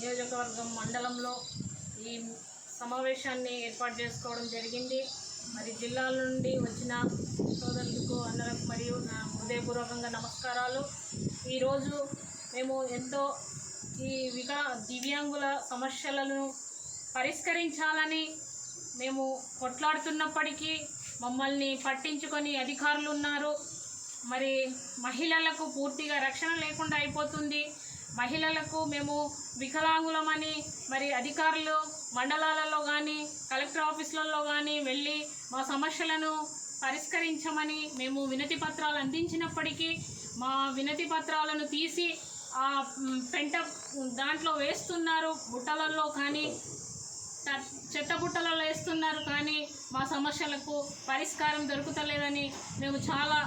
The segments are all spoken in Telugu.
నియోజకవర్గం మండలంలో ఈ సమావేశాన్ని ఏర్పాటు చేసుకోవడం జరిగింది. మరి జిల్లాల నుండి వచ్చిన సోదరులకు అందరికి మరియు నా హృదయపూర్వకంగా నమస్కారాలు. ఈరోజు మేము ఎంతో ఈ వికా దివ్యాంగుల సమస్యలను పరిష్కరించాలని మేము కొట్లాడుతున్నప్పటికీ మమ్మల్ని పట్టించుకొని అధికారులు ఉన్నారు. మరి మహిళలకు పూర్తిగా రక్షణ లేకుండా అయిపోతుంది. మహిళలకు మేము వికలాంగులమని మరి అధికారులు మండలాలలో కానీ కలెక్టర్ ఆఫీసులలో కానీ వెళ్ళి మా సమస్యలను పరిష్కరించమని మేము వినతి పత్రాలు అందించినప్పటికీ మా వినతి పత్రాలను తీసి ఆ పెంట దాంట్లో వేస్తున్నారు. బుట్టలలో కానీ చెత్త బుట్టలలో వేస్తున్నారు. కానీ మా సమస్యలకు పరిష్కారం దొరుకుతలేదని మేము చాలా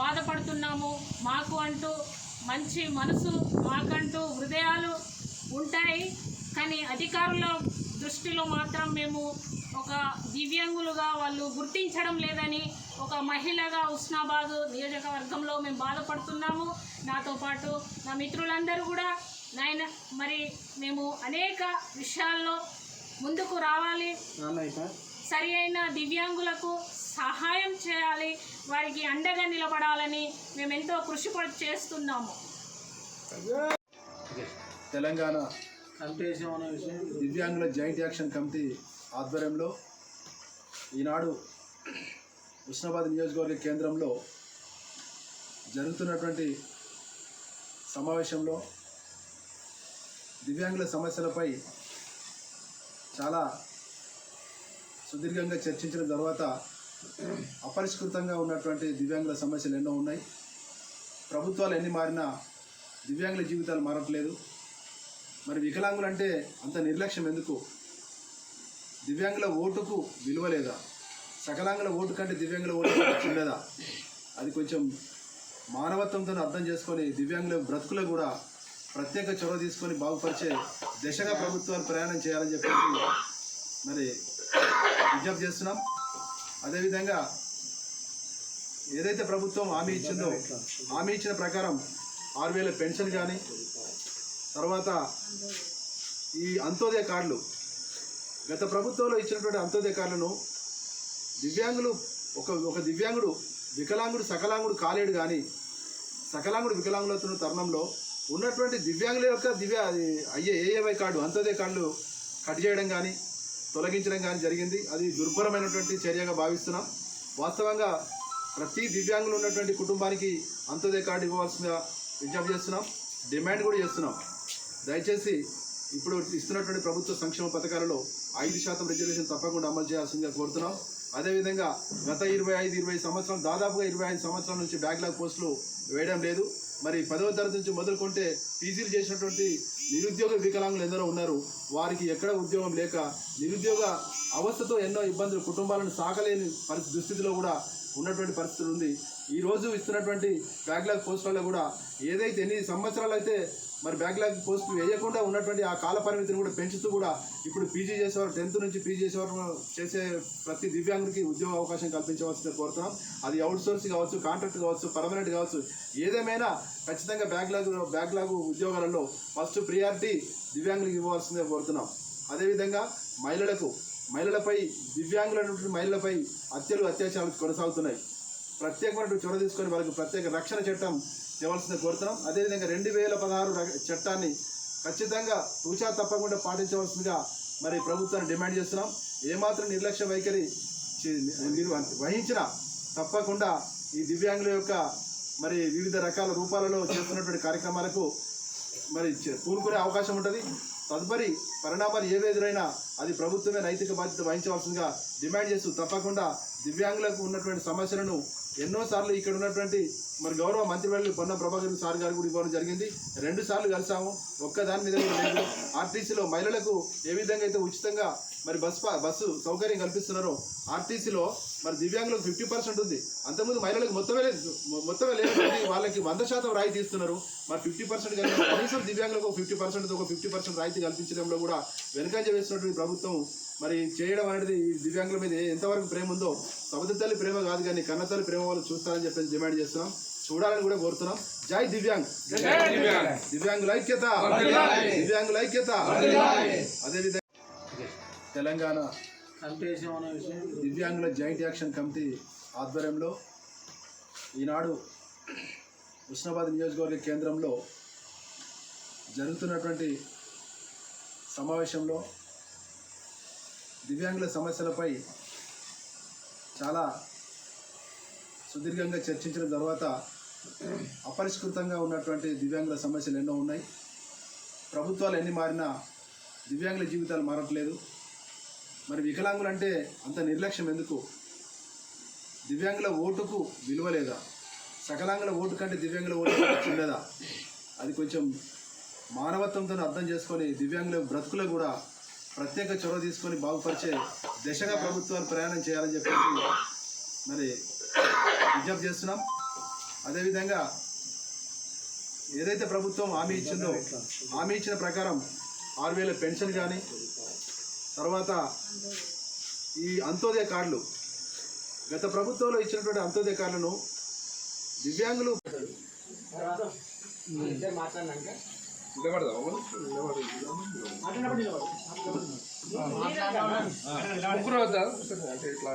బాధపడుతున్నాము. మాకు అంటూ మంచి మనసు మాకంటూ హృదయాలు ఉంటాయి. కానీ అధికారుల దృష్టిలో మాత్రం మేము ఒక దివ్యాంగులుగా వాళ్ళు గుర్తించడం లేదని ఒక మహిళగా ఉస్నాబాద్ నియోజకవర్గంలో మేము బాధపడుతున్నాము. నాతో పాటు నా మిత్రులందరూ కూడా నాయన మరి మేము అనేక విషయాల్లో ముందుకు రావాలి. సరి అయిన దివ్యాంగులకు సహాయం చేయాలి. వారికి అండగా నిలబడాలని మేము ఎంతో కృషి పడి చేస్తున్నాము. తెలంగాణ దివ్యాంగుల జాయింట్ యాక్షన్ కమిటీ ఆధ్వర్యంలో ఈనాడు ఉస్నాబాద్ నియోజకవర్గ కేంద్రంలో జరుగుతున్నటువంటి సమావేశంలో దివ్యాంగుల సమస్యలపై చాలా సుదీర్ఘంగా చర్చించిన తర్వాత అపరిష్కృతంగా ఉన్నటువంటి దివ్యాంగుల సమస్యలు ఎన్నో ఉన్నాయి. ప్రభుత్వాలు ఎన్ని మారినా దివ్యాంగుల జీవితాలు మారట్లేదు. మరి వికలాంగులు అంటే అంత నిర్లక్ష్యం ఎందుకు? దివ్యాంగుల ఓటుకు విలువ లేదా? సకలాంగుల ఓటు కంటే దివ్యాంగుల ఓటు చిన్నదా అది కొంచెం మానవత్వంతో అర్థం చేసుకొని దివ్యాంగుల బ్రతుకులు కూడా ప్రత్యేక చొరవ తీసుకొని బాగుపరిచే దిశగా ప్రభుత్వాలు ప్రయాణం చేయాలని చెప్పేసి మరి విజ్ఞప్తి చేస్తున్నాం. అదేవిధంగా ఏదైతే ప్రభుత్వం హామీ ఇచ్చిందో హామీ ఇచ్చిన ప్రకారం ఆరు వేల పెన్షన్ కానీ తర్వాత ఈ అంత్యోదయ కార్డులు గత ప్రభుత్వంలో ఇచ్చినటువంటి అంత్యోదయ కార్డులను దివ్యాంగులు ఒక ఒక దివ్యాంగుడు వికలాంగుడు సకలాంగుడు కాలేడు కానీ సకలాంగుడు వికలాంగులు అవుతున్న తరుణంలో ఉన్నటువంటి దివ్యాంగుల యొక్క దివ్య అది అయ్యే ఏఏవై కార్డు అంత్యోదయ కార్డులు కట్ చేయడం కానీ తొలగించడం కానీ జరిగింది. అది దుర్భరమైనటువంటి చర్యగా భావిస్తున్నాం. వాస్తవంగా ప్రతి దివ్యాంగులు ఉన్నటువంటి కుటుంబానికి అంత్యోదయ కార్డు ఇవ్వవలసిందిగా విజ్ఞప్తి చేస్తున్నాం. డిమాండ్ కూడా చేస్తున్నాం. దయచేసి ఇప్పుడు ఇస్తున్నటువంటి ప్రభుత్వ సంక్షేమ పథకాలలో ఐదు శాతం రిజర్వేషన్ తప్పకుండా అమలు చేయాల్సిందిగా కోరుతున్నాం. అదేవిధంగా గత ఇరవై ఐదు ఇరవై సంవత్సరం దాదాపుగా ఇరవై ఐదు సంవత్సరాల నుంచి బ్యాక్లాగ్ పోస్టులు వేయడం లేదు. మరి పదవ తరగతి నుంచి మొదలుకుంటే పీజీలు చేసినటువంటి నిరుద్యోగ వికలాంగులు ఎందరో ఉన్నారు. వారికి ఎక్కడ ఉద్యోగం లేక నిరుద్యోగ అవస్థతో ఎన్నో ఇబ్బందులు కుటుంబాలను సాగలేని పరిస్థితి దుస్థితిలో కూడా ఉన్నటువంటి పరిస్థితులు ఉంది. ఈరోజు ఇస్తున్నటువంటి బ్యాక్లాగ్ పోస్టులలో కూడా ఏదైతే ఎన్ని సంవత్సరాలు అయితే మరి బ్యాక్లాగ్ పోస్టులు వేయకుండా ఉన్నటువంటి ఆ కాల పరిమితిని కూడా పెంచుతూ కూడా ఇప్పుడు పీజీ చేసేవారు టెన్త్ నుంచి పీజీ చేసేవారు చేసే ప్రతి దివ్యాంగుడికి ఉద్యోగ అవకాశం కల్పించవలసిందే కోరుతున్నాం. అది అవుట్ సోర్స్ కావచ్చు కాంట్రాక్ట్ కావచ్చు పర్మనెంట్ కావచ్చు ఏదేమైనా ఖచ్చితంగా బ్యాక్లాగ్ బ్యాక్లాగ్ ఉద్యోగాలలో ఫస్ట్ ప్రియారిటీ దివ్యాంగులకు ఇవ్వవలసిందే కోరుతున్నాం. అదేవిధంగా మహిళలకు మహిళలపై దివ్యాంగులైనటువంటి మహిళలపై హత్యలు అత్యాచారాలు కొనసాగుతున్నాయి. ప్రత్యేకమైనటువంటి చొరవ తీసుకొని వాళ్ళకి ప్రత్యేక రక్షణ చట్టం తేవాల్సింది కోరుతున్నాం. అదేవిధంగా రెండు వేల పదహారు చట్టాన్ని ఖచ్చితంగా తూచా తప్పకుండా పాటించవలసిందిగా మరి ప్రభుత్వాన్ని డిమాండ్ చేస్తున్నాం. ఏమాత్రం నిర్లక్ష్య వైఖరి చి- మీరు వహించినా తప్పకుండా ఈ దివ్యాంగుల యొక్క మరి వివిధ రకాల రూపాలలో చేస్తున్నటువంటి కార్యక్రమాలకు మరి చే- పూనుకునే అవకాశం ఉంటుంది. తదుపరి పరిణామాలు ఏవి ఎదురైనా అది ప్రభుత్వమే నైతిక బాధ్యత వహించవలసిందిగా డిమాండ్ చేస్తూ తప్పకుండా దివ్యాంగులకు ఉన్నటువంటి సమస్యలను ఎన్నోసార్లు ఇక్కడ ఉన్నటువంటి మరి గౌరవ మంత్రివర్యులు పొన్న ప్రభాకర్ సార్ గారు కూడా ఇవ్వడం జరిగింది. రెండు సార్లు కలిసాము ఒక్క దాని మీద లేదు. ఆర్టీసీలో మహిళలకు ఏ విధంగా అయితే ఉచితంగా మరి బస్ బస్సు సౌకర్యం కల్పిస్తున్నారో ఆర్టీసీలో మరి దివ్యాంగులకు ఫిఫ్టీ పర్సెంట్ ఉంది. అంతకుముందు మహిళలకు మొత్తమే లేదు. మొత్తమే లేదు వాళ్ళకి వంద శాతం రాయితీ ఇస్తున్నారు. మరి ఫిఫ్టీ పర్సెంట్ కనీసం దివ్యాంగులకు ఫిఫ్టీ పర్సెంట్ ఒక ఫిఫ్టీ పర్సెంట్ రాయితీ కల్పించడంలో కూడా వెనుకంజ వేసినటువంటి ప్రభుత్వం మరి చేయడం అనేది ఈ దివ్యాంగుల మీద ఎంతవరకు ప్రేమ ఉందో సముద్ర తల్లి ప్రేమ కాదు కానీ కన్న తల్లి ప్రేమ వాళ్ళు చూస్తారని చెప్పేసి డిమాండ్ చేస్తున్నాం. చూడాలని కూడా కోరుతున్నాం. జై దివ్యాంగ్. దివ్యాంగుల ఐక్యత. దివ్యాంగుల ఐక్యత. అదేవిధంగా తెలంగాణ దివ్యాంగుల జాయింట్ యాక్షన్ కమిటీ ఆధ్వర్యంలో ఈనాడు ఉస్నాబాద్ నియోజకవర్గ కేంద్రంలో జరుగుతున్నటువంటి సమావేశంలో దివ్యాంగుల సమస్యలపై చాలా సుదీర్ఘంగా చర్చించిన తర్వాత అపరిష్కృతంగా ఉన్నటువంటి దివ్యాంగుల సమస్యలు ఎన్నో ఉన్నాయి. ప్రభుత్వాలు ఎన్ని మారినా దివ్యాంగుల జీవితాలు మారట్లేదు. మరి వికలాంగులు అంటే అంత నిర్లక్ష్యం ఎందుకు? దివ్యాంగుల ఓటుకు విలువ లేదా? సకలాంగుల ఓటు కంటే దివ్యాంగుల ఓటు చిన్నదా అది కొంచెం మానవత్వంతో అర్థం చేసుకొని దివ్యాంగుల బ్రతుకులు కూడా ప్రత్యేక చొరవ తీసుకొని బాగుపరిచే దిశగా ప్రభుత్వాలు ప్రయాణం చేయాలని చెప్పేసి మరి విజ్ఞప్తి చేస్తున్నాం. అదేవిధంగా ఏదైతే ప్రభుత్వం హామీ ఇచ్చిందో హామీ ఇచ్చిన ప్రకారం ఆరు వేల పెన్షన్ కానీ తర్వాత ఈ అంత్యోదయ కార్డులు గత ప్రభుత్వంలో ఇచ్చినటువంటి అంత్యోదయ కార్డులను దివ్యాంగులు ముగ్గురు అంటే ఇట్లా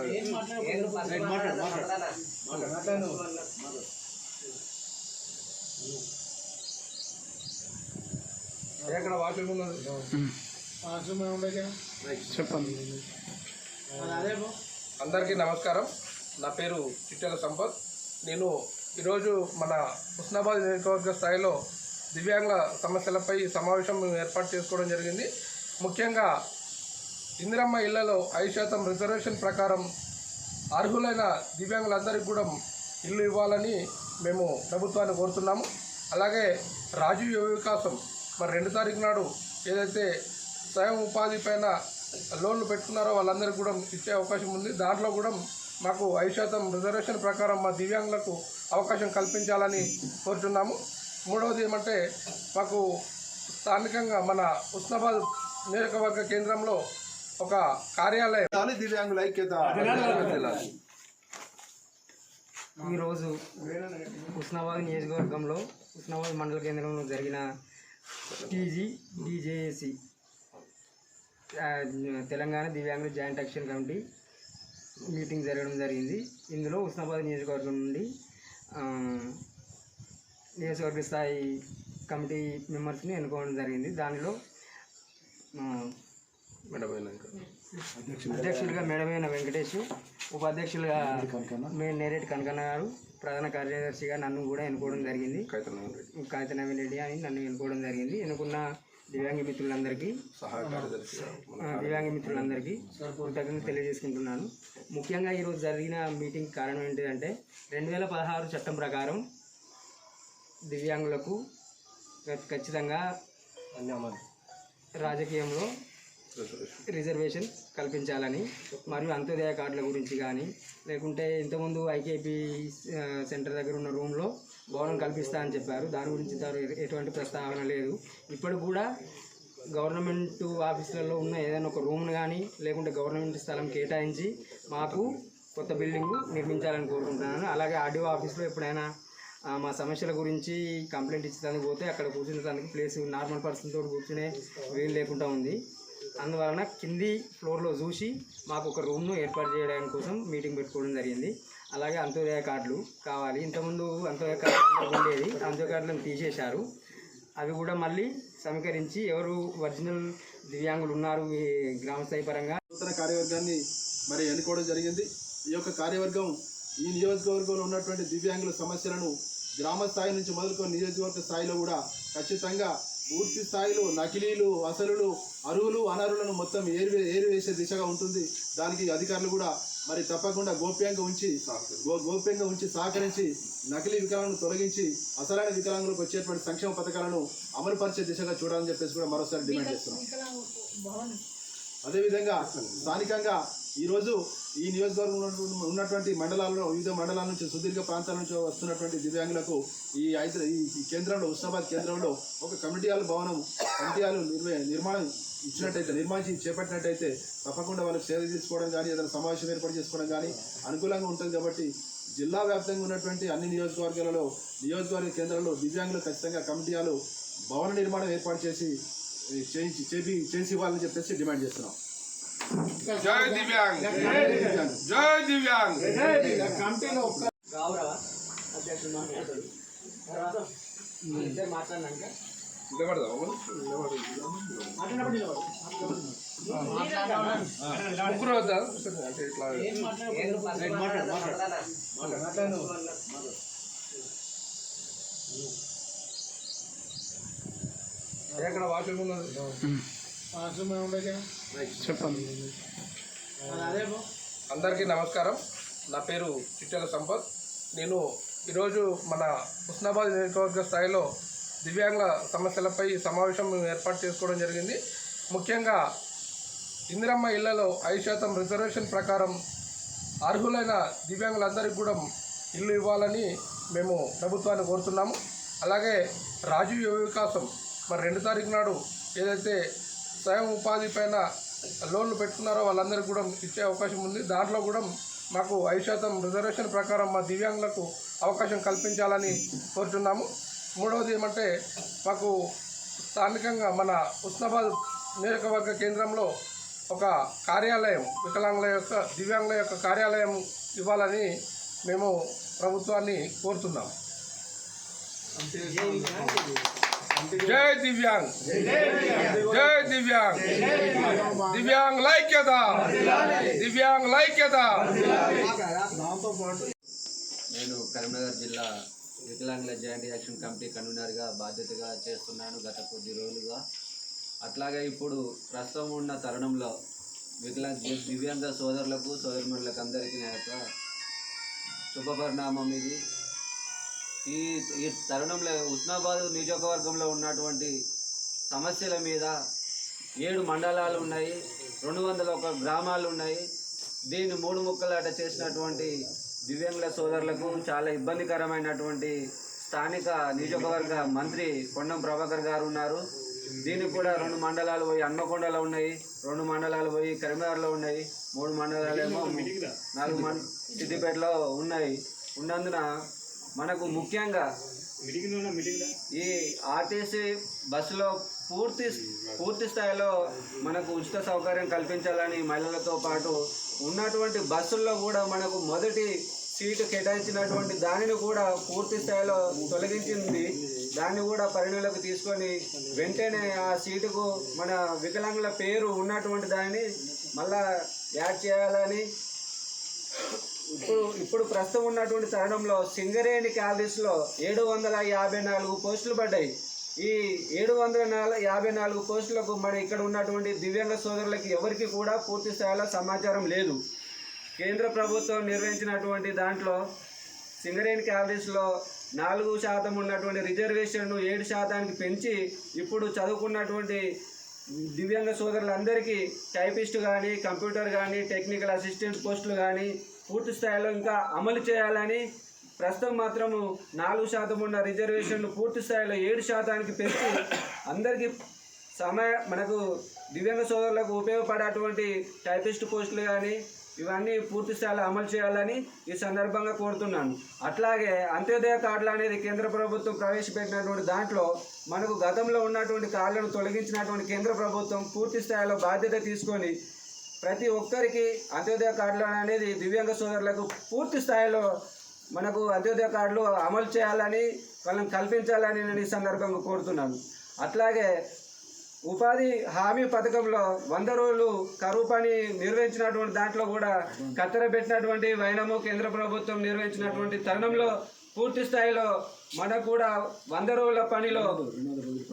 ఎక్కడ వాకింగ్ చెప్పండి అందరికీ నమస్కారం. నా పేరు చిట్టెల సంపత్. నేను ఈరోజు మన హుస్నాబాద్ నియోజకవర్గ స్థాయిలో దివ్యాంగ సమస్యలపై సమావేశం మేము ఏర్పాటు చేసుకోవడం జరిగింది. ముఖ్యంగా ఇందిరమ్మ ఇళ్ళలో ఐదు శాతం రిజర్వేషన్ ప్రకారం అర్హులైన దివ్యాంగులందరికీ కూడా ఇల్లు ఇవ్వాలని మేము ప్రభుత్వాన్ని కోరుతున్నాము. అలాగే రాజీవ్ యువ వికాసం మరి రెండు తారీఖు నాడు ఏదైతే స్వయం ఉపాధి పైన లోన్లు పెట్టుకున్నారో వాళ్ళందరికీ కూడా ఇచ్చే అవకాశం ఉంది. దాంట్లో కూడా మాకు ఐదు శాతం రిజర్వేషన్ ప్రకారం మా దివ్యాంగులకు అవకాశం కల్పించాలని కోరుతున్నాము. మూడవది ఏమంటే మాకు స్థానికంగా మన ఉస్నాబాద్ నియోజకవర్గ కేంద్రంలో ఒక కార్యాలయం. దివ్యాంగుల ఐక్యత ఈరోజు ఉస్నాబాద్ నియోజకవర్గంలో ఉస్నాబాద్ మండల కేంద్రంలో జరిగిన టీజీ డీజేఏసి తెలంగాణ దివ్యాంగుల జాయింట్ యాక్షన్ కమిటీ మీటింగ్ జరగడం జరిగింది. ఇందులో ఉస్నాబాద్ నియోజకవర్గం నుండి ఆ, నియోజకవర్గ స్థాయి కమిటీ మెంబర్స్ని ఎన్నుకోవడం జరిగింది. దానిలో అధ్యక్షులుగా మేడమైన వెంకటేష్ ఉపాధ్యక్షులుగా మే నేరేటి కనకన్న గారు ప్రధాన కార్యదర్శిగా నన్ను కూడా ఎన్నుకోవడం జరిగింది. కైతనం రెడ్డి. కాగిత నవీన్ రెడ్డి అని నన్ను ఎన్నుకోవడం జరిగింది. ఎన్నుకున్న దివ్యాంగ మిత్రులందరికీ దివ్యాంగ మిత్రులందరికీ కృతజ్ఞతలు తెలియజేసుకుంటున్నాను. ముఖ్యంగా ఈరోజు జరిగిన మీటింగ్ కారణం ఏంటిదంటే రెండు వేల పదహారు చట్టం ప్రకారం దివ్యాంగులకు ఖచ్చితంగా రాజకీయంలో రిజర్వేషన్ కల్పించాలని మరియు అంత్యోదయ కార్డుల గురించి కానీ లేకుంటే ఇంతకుముందు ఐకేపీ సెంటర్ దగ్గర ఉన్న రూమ్లో భవనం కల్పిస్తా అని చెప్పారు. దాని గురించి ఎటువంటి ప్రస్తావన లేదు. ఇప్పుడు కూడా గవర్నమెంట్ ఆఫీసులలో ఉన్న ఏదైనా ఒక రూమ్ను కానీ లేకుంటే గవర్నమెంట్ స్థలం కేటాయించి మాకు కొత్త బిల్డింగ్ నిర్మించాలని కోరుకుంటున్నాను. అలాగే ఆర్డీఓ ఆఫీస్లో ఎప్పుడైనా మా సమస్యల గురించి కంప్లైంట్ ఇచ్చేదానికి పోతే అక్కడ కూర్చునేదానికి ప్లేస్ నార్మల్ పర్సన్ తోటి కూర్చునే వీలు లేకుండా ఉంది. అందువలన కింది ఫ్లోర్లో చూసి మాకు ఒక రూమ్ను ఏర్పాటు చేయడానికి కోసం మీటింగ్ పెట్టుకోవడం జరిగింది. అలాగే అంత్యోదయ కార్డులు కావాలి. ఇంతకుముందు అంత్యోదయ కార్డు ఉండేది అంత్యోదయ కార్డులను తీసేశారు. అవి కూడా మళ్ళీ సమీకరించి ఎవరు ఒరిజినల్ దివ్యాంగులు ఉన్నారు ఈ గ్రామ స్థాయి పరంగా నూతన కార్యవర్గాన్ని మరి ఎన్నుకోవడం జరిగింది. ఈ యొక్క కార్యవర్గం ఈ నియోజకవర్గంలో ఉన్నటువంటి దివ్యాంగుల సమస్యలను గ్రామ స్థాయి నుంచి మొదలుకొని నియోజకవర్గ స్థాయిలో కూడా ఖచ్చితంగా పూర్తి స్థాయిలో నకిలీలు అసలులు అరువులు అనర్హులను మొత్తం ఏరివే ఏరివేసే దిశగా ఉంటుంది. దానికి అధికారులు కూడా మరి తప్పకుండా గోప్యంగా ఉంచి గోప్యంగా ఉంచి సహకరించి నకిలీ వికలాంగులను తొలగించి అసలైన వికలాంగులకు వచ్చేటువంటి సంక్షేమ పథకాలను అమలుపరిచే దిశగా చూడాలని చెప్పేసి కూడా మరోసారి డిమాండ్ చేస్తున్నాం. అదేవిధంగా స్థానికంగా ఈరోజు ఈ నియోజకవర్గంలో ఉన్నటువంటి- ఉన్నటువంటి మండలాల్లో వివిధ మండలాల నుంచి సుదీర్ఘ ప్రాంతాల నుంచి వస్తున్నటువంటి దివ్యాంగులకు ఈ ఐదు ఈ కేంద్రంలో హుస్నాబాద్ కేంద్రంలో ఒక కమిటీ హాల్ భవనం కమిటీ హాల్ నిర్మ- నిర్మాణం ఇచ్చినట్టయితే నిర్మాణించి చేపట్టినట్టయితే తప్పకుండా వాళ్ళకి సేవ తీసుకోవడం కానీ ఏదైనా సమావేశం ఏర్పాటు చేసుకోవడం కానీ అనుకూలంగా ఉంటుంది కాబట్టి జిల్లా వ్యాప్తంగా ఉన్నటువంటి అన్ని నియోజకవర్గాలలో నియోజకవర్గ కేంద్రాల్లో దివ్యాంగులు ఖచ్చితంగా కమిటీలు భవన నిర్మాణం ఏర్పాటు చేసి చేయించి చేపి చేసి ఇవ్వాలని చెప్పేసి డిమాండ్ చేస్తున్నాం. జై దివ్యాంగ్. జై దివ్యాంగ్. మాట్లాడినాక ముగ్గురు వద్దా అంటే ఇట్లా ఎక్కడ వాష్రూమ్ ఉన్నది? అందరికీ నమస్కారం. నా పేరు చిట్టెల సంపత్. నేను ఈరోజు మన హుస్నాబాద్ నియోజకవర్గ స్థాయిలో దివ్యాంగ సమస్యలపై సమావేశం మేము ఏర్పాటు చేసుకోవడం జరిగింది. ముఖ్యంగా ఇందిరమ్మ ఇళ్ళలో ఐదు శాతం రిజర్వేషన్ ప్రకారం అర్హులైన దివ్యాంగులందరికీ కూడా ఇల్లు ఇవ్వాలని మేము ప్రభుత్వాన్ని కోరుతున్నాము. అలాగే రాజీవ్ యువ వికాసం మరి రెండు తారీఖు నాడు ఏదైతే స్వయం ఉపాధి పైన లోన్లు పెట్టుకున్నారో వాళ్ళందరికీ కూడా ఇచ్చే అవకాశం ఉంది. దాంట్లో కూడా మాకు ఐదు శాతం రిజర్వేషన్ ప్రకారం మా దివ్యాంగులకు అవకాశం కల్పించాలని కోరుతున్నాము. మూడవది ఏమంటే మాకు స్థానికంగా మన ఉస్నాబాద్ నియోజకవర్గ కేంద్రంలో ఒక కార్యాలయం వికలాంగుల యొక్క దివ్యాంగుల యొక్క కార్యాలయం ఇవ్వాలని మేము ప్రభుత్వాన్ని కోరుతున్నాం జై దివ్యాంగ్ జై దివ్యాంగ్ దివ్యాంగ్ లైక్యత దివ్యాంగ్ లైక్యత నేను కరీంనగర్ జిల్లా వికలాంగుల జాయింట్ యాక్షన్ కమిటీ కన్వీనర్గా బాధ్యతగా చేస్తున్నాను గత కొద్ది రోజులుగా. అట్లాగే ఇప్పుడు ప్రస్తుతం ఉన్న తరుణంలో వికలాంగ దివ్యాంగ సోదరులకు సోదరుమణులకు అందరికీ నా యొక్క శుభపరిణామం ఇది. ఈ ఈ తరుణంలో ఉస్నాబాద్ నియోజకవర్గంలో ఉన్నటువంటి సమస్యల మీద ఏడు మండలాలు ఉన్నాయి రెండు వందల ఒక గ్రామాలు ఉన్నాయి. దీన్ని మూడు ముక్కలాట చేసినటువంటి దివ్యాంగుల సోదరులకు చాలా ఇబ్బందికరమైనటువంటి స్థానిక నియోజకవర్గ మంత్రి కొండం ప్రభాకర్ గారు ఉన్నారు. దీనికి కూడా రెండు మండలాలు పోయి అన్నకొండలో ఉన్నాయి రెండు మండలాలు పోయి కరీంనగర్లో ఉన్నాయి మూడు మండలాలు ఏమో నాలుగు మండ సిద్దిపేటలో ఉన్నాయి. ఉన్నందున మనకు ముఖ్యంగా ఈ ఆర్టీసీ బస్సులో పూర్తి పూర్తి స్థాయిలో మనకు ఉచిత సౌకర్యం కల్పించాలని మహిళలతో పాటు ఉన్నటువంటి బస్సుల్లో కూడా మనకు మొదటి సీటు కేటాయించినటువంటి దానిని కూడా పూర్తి స్థాయిలో తొలగించింది. దాన్ని కూడా పరిగణలోకి తీసుకొని వెంటనే ఆ సీటుకు మన వికలాంగుల పేరు ఉన్నటువంటి దానిని మళ్ళా యాడ్ చేయాలని ఇప్పుడు ఇప్పుడు ప్రస్తుతం ఉన్నటువంటి తరుణంలో సింగరేణి క్యాలరీస్లో ఏడు వందల యాభై నాలుగు పోస్టులు పడ్డాయి. ఈ ఏడు వందల నాలుగు యాభై నాలుగు పోస్టులకు మన ఇక్కడ ఉన్నటువంటి దివ్యాంగ సోదరులకి ఎవరికి కూడా పూర్తి స్థాయిలో సమాచారం లేదు. కేంద్ర ప్రభుత్వం నిర్వహించినటువంటి దాంట్లో సింగరేణి క్యాలరీస్లో నాలుగు శాతం ఉన్నటువంటి రిజర్వేషన్ను ఏడు శాతానికి పెంచి ఇప్పుడు చదువుకున్నటువంటి దివ్యాంగ సోదరులందరికీ టైపిస్ట్ కానీ కంప్యూటర్ కానీ టెక్నికల్ అసిస్టెంట్ పోస్టులు కానీ పూర్తి స్థాయిలో ఇంకా అమలు చేయాలని ప్రస్తుతం మాత్రము నాలుగు శాతం ఉన్న రిజర్వేషన్లు పూర్తి స్థాయిలో ఏడు శాతానికి పెంచి అందరికీ సమయ మనకు దివ్యాంగ సోదరులకు ఉపయోగపడేటువంటి టైపిస్ట్ పోస్టులు కానీ ఇవన్నీ పూర్తి స్థాయిలో అమలు చేయాలని ఈ సందర్భంగా కోరుతున్నాను. అట్లాగే అంత్యోదయ కార్డులు అనేది కేంద్ర ప్రభుత్వం ప్రవేశపెట్టినటువంటి దాంట్లో మనకు గతంలో ఉన్నటువంటి కార్డులను తొలగించినటువంటి కేంద్ర ప్రభుత్వం పూర్తి స్థాయిలో బాధ్యత తీసుకొని ప్రతి ఒక్కరికి అంత్యోదయ కార్డులు అనేది దివ్యాంగ సోదరులకు పూర్తి స్థాయిలో మనకు అంత్యోదయ కార్డులు అమలు చేయాలని వాళ్ళని కల్పించాలని నేను ఈ సందర్భంగా కోరుతున్నాను. అట్లాగే ఉపాధి హామీ పథకంలో వంద రోజులు కరువు పని నిర్వహించినటువంటి దాంట్లో కూడా కత్తెర పెట్టినటువంటి వైనము కేంద్ర ప్రభుత్వం నిర్వహించినటువంటి తరుణంలో పూర్తి స్థాయిలో మనకు కూడా వంద రోజుల పనిలో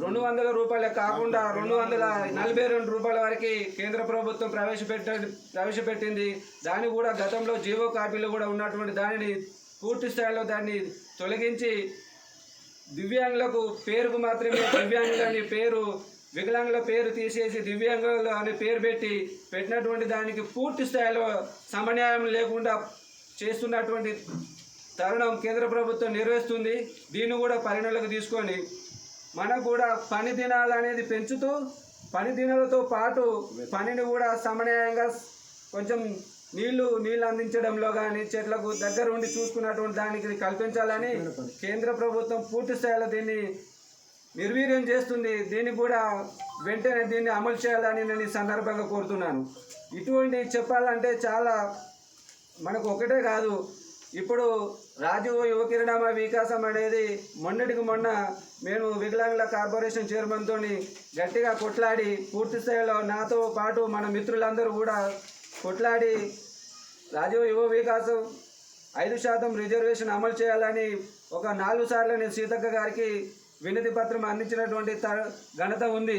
రెండు వందల రూపాయలు కాకుండా రెండు వందల నలభై రెండు రూపాయల వరకు కేంద్ర ప్రభుత్వం ప్రవేశపెట్ట ప్రవేశపెట్టింది. దాన్ని కూడా గతంలో జీవో కాపీలో కూడా ఉన్నటువంటి దానిని పూర్తి స్థాయిలో దాన్ని తొలగించి దివ్యాంగులకు పేరుకు మాత్రమే దివ్యాంగులు అనే పేరు వికలాంగుల పేరు తీసేసి దివ్యాంగులు అనే పేరు పెట్టి పెట్టినటువంటి దానికి పూర్తి స్థాయిలో సమన్యాయం లేకుండా చేస్తున్నటువంటి తరుణం కేంద్ర ప్రభుత్వం నిర్వహిస్తుంది. దీన్ని కూడా పరిగణలోకి తీసుకొని మనకు కూడా పని దినాలు అనేది పెంచుతూ పని దినాలతో పాటు పనిని కూడా సమన్యాయంగా కొంచెం నీళ్ళు నీళ్ళు అందించడంలో కానీ చెట్లకు దగ్గర ఉండి చూసుకున్నటువంటి దానికి కల్పించాలని కేంద్ర ప్రభుత్వం పూర్తి స్థాయిలో దీన్ని నిర్వీర్యం చేస్తుంది. దీన్ని కూడా వెంటనే దీన్ని అమలు చేయాలని నేను ఈ సందర్భంగా కోరుతున్నాను. ఇటువంటి చెప్పాలంటే చాలా మనకు ఒకటే కాదు. ఇప్పుడు రాజీవ్ యువ కిరణమ వికాసం అనేది మొన్నటికి మొన్న మేము వికలాంగుల కార్పొరేషన్ చైర్మన్తో గట్టిగా కొట్లాడి పూర్తి స్థాయిలో నాతో పాటు మన మిత్రులందరూ కూడా కొట్లాడి రాజీవ్ యువ వికాసం ఐదు శాతం రిజర్వేషన్ అమలు చేయాలని ఒక నాలుగు సార్లు నేను సీతక్క గారికి వినతి పత్రం అందించినటువంటి త- ఘనత ఉంది.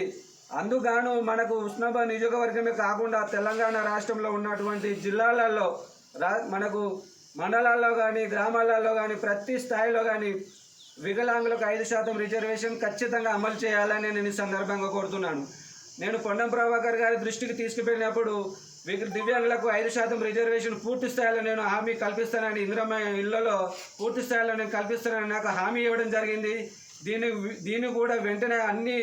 అందుగాను మనకు ఉస్నాబాద్ నియోజకవర్గమే కాకుండా తెలంగాణ రాష్ట్రంలో ఉన్నటువంటి జిల్లాలలో రా మనకు మండలాల్లో కానీ గ్రామాలలో కానీ ప్రతి స్థాయిలో కానీ వికలాంగులకు ఐదు శాతం రిజర్వేషన్ ఖచ్చితంగా అమలు చేయాలని నేను ఈ సందర్భంగా కోరుతున్నాను. నేను పొన్నం ప్రభాకర్ గారి దృష్టికి తీసుకుపోయినప్పుడు దివ్యాంగులకు ఐదు శాతం రిజర్వేషన్ పూర్తి స్థాయిలో నేను హామీ కల్పిస్తానని ఇందిరమ్మ ఇళ్ళలో పూర్తి స్థాయిలో నేను కల్పిస్తానని నాకు హామీ ఇవ్వడం జరిగింది. దీన్ని దీన్ని కూడా వెంటనే అన్ని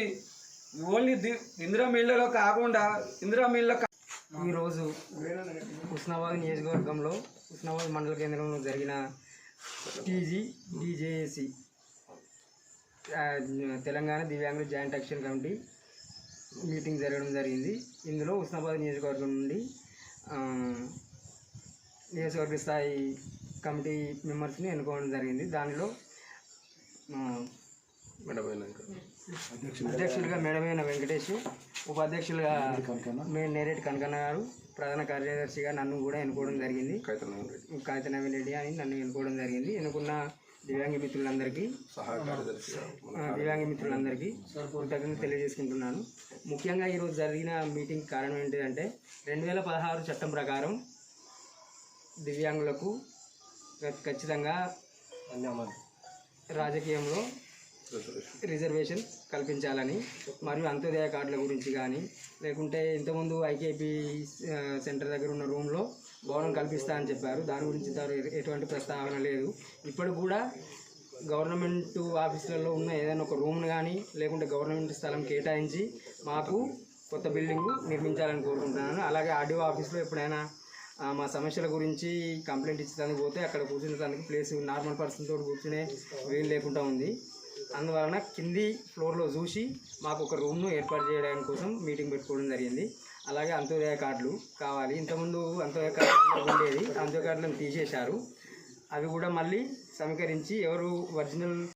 ఓన్లీ ది ఇందిరమ్మ ఇళ్ళలో కాకుండా ఇందిరమ్మ ఇళ్ళ ఈరోజు హుస్నాబాద్ నియోజకవర్గంలో హుస్నాబాద్ మండల కేంద్రంలో జరిగిన టీజీ డీజేఏసి తెలంగాణ దివ్యాంగుల జాయింట్ యాక్షన్ కమిటీ మీటింగ్ జరగడం జరిగింది. ఇందులో హుస్నాబాద్ నియోజకవర్గం నుండి నియోజకవర్గ స్థాయి కమిటీ మెంబర్స్ని ఎన్నుకోవడం జరిగింది. దానిలో మేడం అధ్యక్షులుగా మేడమైన వెంకటేష్ ఉపాధ్యక్షులుగా మే నేరేటి కనకన్న గారు ప్రధాన కార్యదర్శిగా నన్ను కూడా ఎన్నుకోవడం జరిగింది. కాగిత నవీన్ రెడ్డి. అని నన్ను ఎన్నుకోవడం జరిగింది. ఎన్నుకున్న దివ్యాంగ మిత్రులందరికీ దివ్యాంగ మిత్రులందరికీ కృతజ్ఞతలు తెలియజేసుకుంటున్నాను. ముఖ్యంగా ఈరోజు జరిగిన మీటింగ్ కారణం ఏంటిదంటే రెండు వేల పదహారు చట్టం ప్రకారం దివ్యాంగులకు ఖచ్చితంగా రాజకీయంలో రిజర్వేషన్ కల్పించాలని మరియు అంత్యోదయ కార్డుల గురించి కానీ లేకుంటే ఇంతకుముందు ఐకేపీ సెంటర్ దగ్గర ఉన్న రూమ్లో భవనం కల్పిస్తా అని చెప్పారు. దాని గురించి ఎటువంటి ప్రస్తావన లేదు. ఇప్పుడు కూడా గవర్నమెంట్ ఆఫీసులలో ఉన్న ఏదైనా ఒక రూమ్ను కానీ లేకుంటే గవర్నమెంట్ స్థలం కేటాయించి మాకు కొత్త బిల్డింగ్ నిర్మించాలని కోరుకుంటున్నాను. అలాగే ఆర్డీఓ ఆఫీస్లో ఎప్పుడైనా మా సమస్యల గురించి కంప్లైంట్ ఇచ్చేదానికి పోతే అక్కడ కూర్చునేదానికి ప్లేస్ నార్మల్ పర్సన్ తోటి కూర్చునే వీలు లేకుండా ఉంది. అందువలన కింది ఫ్లోర్లో చూసి మాకు ఒక రూమ్ను ఏర్పాటు చేయడానికి కోసం మీటింగ్ పెట్టుకోవడం జరిగింది. అలాగే అంత్యోదయ కార్డులు కావాలి. ఇంతకుముందు అంత్యోదయ కార్డు ఉండేది అంత్యోదయ కార్డులను తీసేశారు. అవి కూడా మళ్ళీ సమీకరించి ఎవరు ఒరిజినల్